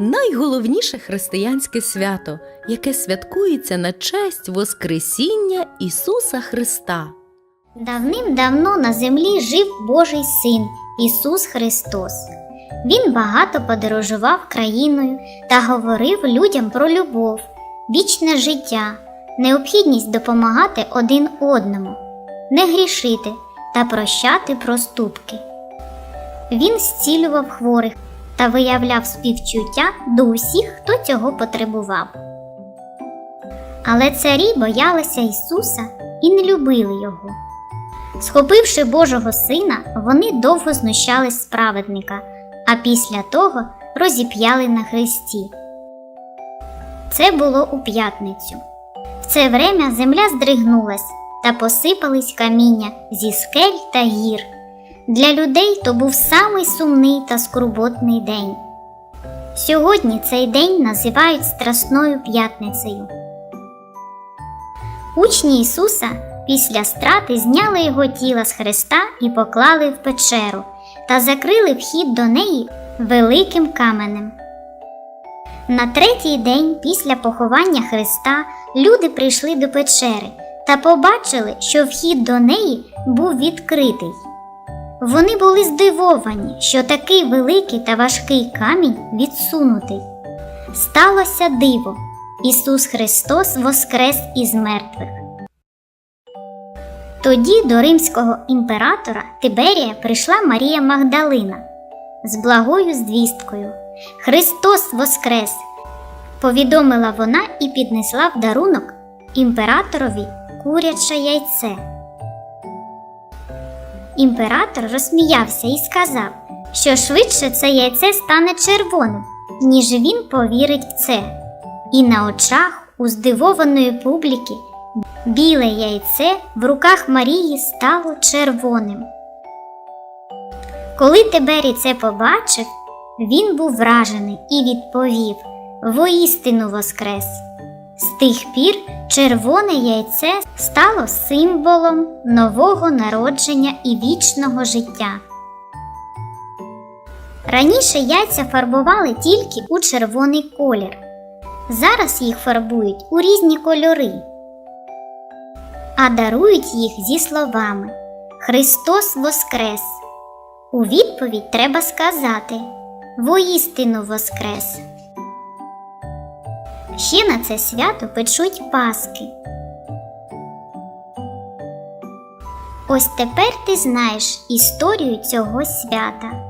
найголовніше християнське свято, яке святкується на честь Воскресіння Ісуса Христа. Давним-давно на землі жив Божий син Ісус Христос. Він багато подорожував країною та говорив людям про любов, вічне життя, необхідність допомагати один одному, не грішити та прощати проступки. Він зцілював хворих та виявляв співчуття до усіх, хто цього потребував. Але царі боялися Ісуса і не любили його. Схопивши Божого сина, вони довго знущались праведника, а після того розіп'яли на хресті. Це було у п'ятницю. В це время земля здригнулась та посипались каміння зі скель та гір. Для людей то був самий сумний та скорботний день. Сьогодні цей день називають Страсною п'ятницею. Учні Ісуса після страти зняли його тіло з хреста і поклали в печеру та закрили вхід до неї великим каменем. На третій день після поховання Христа люди прийшли до печери та побачили, що вхід до неї був відкритий. Вони були здивовані, що такий великий та важкий камінь відсунутий. Сталося диво. Ісус Христос воскрес із мертвих. Тоді до римського імператора Тиберія прийшла Марія Магдалина з благою звісткою. Христос Воскрес! Повідомила вона і піднесла в дарунок імператорові куряче яйце. Імператор розсміявся і сказав, що швидше це яйце стане червоним, ніж він повірить в це. І на очах у здивованої публіки біле яйце в руках Марії стало червоним. Коли Тиберій це побачив, він був вражений і відповів воістину воскрес. Тих пір червоне яйце стало символом нового народження і вічного життя. Раніше яйця фарбували тільки у червоний колір. Зараз їх фарбують у різні кольори, а дарують їх зі словами Христос Воскрес. У відповідь треба сказати Воістину Воскрес. Ще на це свято печуть паски. Ось тепер ти знаєш історію цього свята.